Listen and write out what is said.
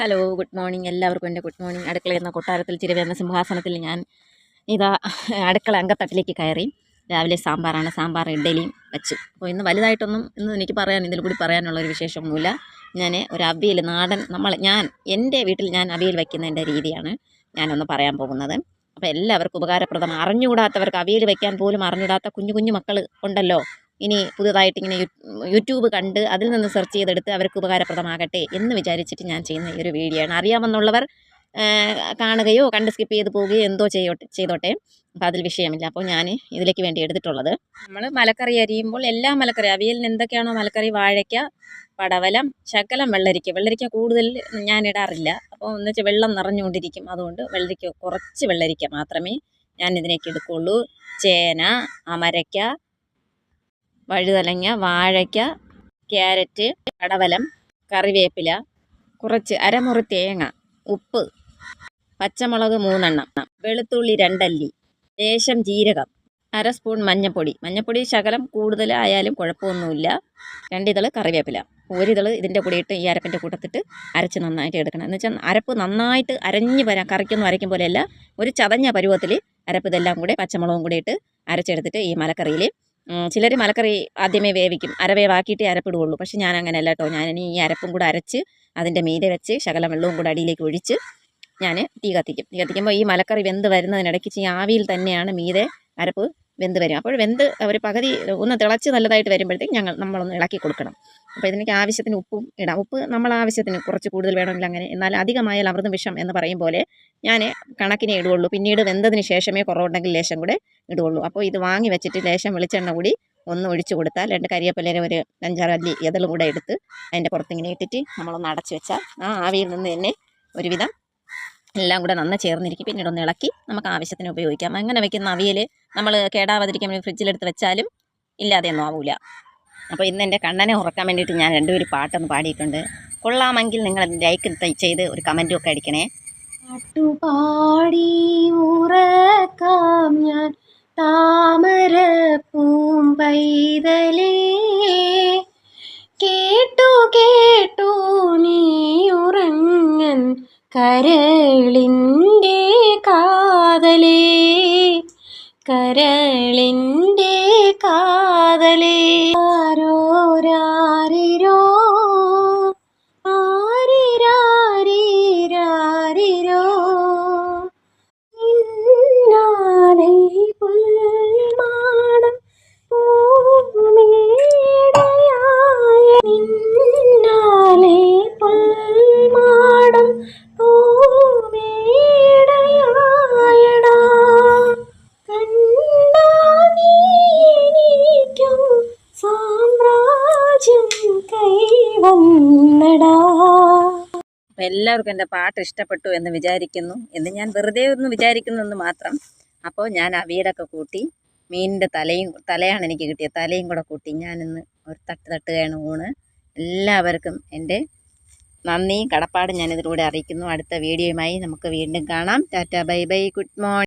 Hello good morning എല്ലാവർക്കും എന്റെ good morning അടുക്കള എന്ന കൊട്ടാരത്തിൽ ചിരവേന്ന സിംഹാസനത്തിൽ ഞാൻ ഇതാ അടുക്കള അങ്കത്തട്ടിലേക്ക് കയറി. രാവിലെ സാമ്പാറാണ്. സാമ്പാർ ഇഡ്ഡലിയും വെച്ചു. അപ്പോൾ ഇന്ന് വലുതായിട്ടൊന്നും ഇന്ന് എനിക്ക് പറയാൻ ഇതിൽ കൂടി പറയാനുള്ള ഒരു വിശേഷമൊന്നുമില്ല. ഞാൻ ഒരു അവിയൽ നാടൻ നമ്മൾ ഞാൻ എന്റെ വീട്ടിൽ ഞാൻ അവിയൽ വയ്ക്കുന്നതിന്റെ രീതിയാണ് ഞാനൊന്ന് പറയാൻ പോകുന്നത്. അപ്പോൾ എല്ലാവർക്കും ഉപകാരപ്രദം. അറിഞ്ഞുകൂടാത്തവർക്ക് അവിയൽ വയ്ക്കാൻ പോലും അറിഞ്ഞുകൂടാത്ത കുഞ്ഞു കുഞ്ഞു മക്കൾ ഉണ്ടല്ലോ. ഇനി പുതുതായിട്ട് ഇങ്ങനെ യൂട്യൂബ് കണ്ട് അതിൽ നിന്ന് സെർച്ച് ചെയ്തെടുത്ത് അവർക്ക് ഉപകാരപ്രദമാകട്ടെ എന്ന് വിചാരിച്ചിട്ട് ഞാൻ ചെയ്യുന്ന ഈ ഒരു വീഡിയോ ആണ്. അറിയാമെന്നുള്ളവർ കാണുകയോ കണ്ട് സ്കിപ്പ് ചെയ്ത് പോവുകയോ എന്തോ ചെയ്യോട്ടെ ചെയ്തോട്ടെ. അപ്പോൾ അതിൽ വിഷയമില്ല. അപ്പോൾ ഞാൻ ഇതിലേക്ക് വേണ്ടി എടുത്തിട്ടുള്ളത്. നമ്മൾ മലക്കറി അരിയുമ്പോൾ എല്ലാ മലക്കറി അവിയലിന് എന്തൊക്കെയാണോ മലക്കറി? വാഴയ്ക്ക പടവലം ശകലം വെള്ളരിക്ക. വെള്ളരിക്ക കൂടുതൽ ഞാൻ ഇടാറില്ല. അപ്പോൾ എന്ന് വെച്ചാൽ വെള്ളം നിറഞ്ഞുകൊണ്ടിരിക്കും. അതുകൊണ്ട് വെള്ളരിക്ക കുറച്ച് വെള്ളരിക്ക മാത്രമേ ഞാൻ ഇതിനേക്ക് എടുക്കുകയുള്ളൂ ചേന അമരയ്ക്ക വഴുതലങ്ങ വാഴയ്ക്ക ക്യാരറ്റ് കടവലം കറിവേപ്പില കുറച്ച് അരമുറി തേങ്ങ ഉപ്പ് പച്ചമുളക് മൂന്നെണ്ണം വെളുത്തുള്ളി രണ്ടല്ലി ലേശം ജീരകം അര സ്പൂൺ മഞ്ഞൾപ്പൊടി മഞ്ഞൾപ്പൊടി ശകലം കൂടുതലായാലും കുഴപ്പമൊന്നുമില്ല. രണ്ടിതൾ കറിവേപ്പില. ഒരിതൾ ഇതിന്റെ കൂടെ ഇട്ട് ഈ അരപ്പിന്റെ കൂട്ടത്തിട്ട് അരച്ച് നന്നായിട്ട് എടുക്കണം. എന്ന് വെച്ചാൽ അരപ്പ് നന്നായിട്ട് അരഞ്ഞ് വരാം കറിക്കൊന്നും അരയ്ക്കും പോലെയല്ല. ഒരു ചതഞ്ഞ പരുവത്തിൽ അരപ്പ് ഇതെല്ലാം കൂടെ പച്ചമുളകും കൂടി ഇട്ട് അരച്ചെടുത്തിട്ട് ഈ മലക്കറിയിൽ ചിലർ മലക്കറി ആദ്യമേ വേവിക്കും. അരവേവാക്കിയിട്ടേ അരപ്പിടുകയുള്ളൂ. പക്ഷെ ഞാൻ അങ്ങനെയല്ല കേട്ടോ ഞാൻ ഇനി ഈ അരപ്പും കൂടെ അരച്ച് അതിന്റെ മീതെ വെച്ച് ശകലം വെള്ളവും കൂടെ അടിയിലേക്ക് ഒഴിച്ച് ഞാൻ തീ കത്തിക്കും. തീ കത്തിക്കുമ്പോൾ ഈ മലക്കറി വെന്ത് വരുന്നതിനിടയ്ക്ക് ഈ ആവിയിൽ തന്നെയാണ് മീതെ അരപ്പ് വെന്ത് വരും അപ്പോൾ വെന്ത് അവർ പകുതി ഒന്ന് തിളച്ച് നല്ലതായിട്ട് വരുമ്പോഴത്തേക്ക് ഞങ്ങൾ നമ്മളൊന്ന് ഇളക്കി കൊടുക്കണം. അപ്പോൾ ഇതിനൊക്കെ ആവശ്യത്തിന് ഉപ്പും ഇടാം. ഉപ്പ് നമ്മൾ ആവശ്യത്തിന് കുറച്ച് കൂടുതൽ വേണമെങ്കിൽ അങ്ങനെ എന്നാൽ അധികമായാൽ അമൃതം വിഷം എന്ന് പറയും പോലെ ഞാൻ കണക്കിനെ ഇടുകയുള്ളൂ. പിന്നീട് വെന്തതിന് ശേഷമേ കുറവുണ്ടെങ്കിൽ ലേശം കൂടെ ഇടുകയുള്ളൂ. അപ്പോൾ ഇത് വാങ്ങി വെച്ചിട്ട് ലേശം വെളിച്ചെണ്ണ കൂടി ഒന്ന് ഒഴിച്ചു കൊടുത്താൽ രണ്ട് കരിയേപ്പിലയുടെ ഒരു അഞ്ചാറ് അല്ലി ഇതളും കൂടെ എടുത്ത് അതിന്റെ പുറത്തിങ്ങനെ ഇട്ടിട്ട് നമ്മളൊന്ന് അടച്ചു വെച്ചാൽ ആ ആവിയിൽ നിന്ന് തന്നെ ഒരുവിധം എല്ലാം കൂടെ നന്ന ചേർന്നിരിക്കും. പിന്നീട് ഒന്ന് ഇളക്കി നമുക്ക് ആവശ്യത്തിന് ഉപയോഗിക്കാം. അങ്ങനെ വെക്കുന്ന അവിയൽ നമ്മൾ കേടാവാതിരിക്കാൻ ഫ്രിഡ്ജിലെടുത്ത് വെച്ചാലും ഇല്ലാതെയൊന്നും ആവില്ല അപ്പോൾ ഇന്ന് എന്റെ കണ്ണനെ ഉറക്കാൻ വേണ്ടിയിട്ട് ഞാൻ രണ്ടുപേരും പാട്ടൊന്ന് പാടിയിട്ടുണ്ട്. കൊള്ളാമെങ്കിൽ നിങ്ങൾ ലൈക്ക് ചെയ്ത് ഒരു കമന്റും ഒക്കെ അടിക്കണേ. പാട്ടുപാടി ഉറക്കാം ഞാൻ. താമര പൂമ്പൈതലേ കേട്ടു കേട്ടു നീ ഉറങ്ങൻ കരളിന്റെ കാതലേ. കരളിന്റെ കാതലേ അപ്പോൾ എല്ലാവർക്കും എന്റെ പാട്ട് ഇഷ്ടപ്പെട്ടു എന്ന് വിചാരിക്കുന്നു എന്ന് ഞാൻ വെറുതെ ഒന്ന് വിചാരിക്കുന്നു എന്ന് മാത്രം. അപ്പോൾ ഞാൻ അവിയലൊക്കെ കൂട്ടി മീനിന്റെ തലയും തലയാണ് എനിക്ക് കിട്ടിയത്. തലയും കൂടെ കൂട്ടി ഞാനിന്ന് ഒരു തട്ട് തട്ടുകയാണ് ഊണ്. എല്ലാവർക്കും എന്റെ നന്ദിയും കടപ്പാടും ഞാനിതിലൂടെ അറിയിക്കുന്നു. അടുത്ത വീഡിയോയുമായി നമുക്ക് വീണ്ടും കാണാം. Tata bye bye good morning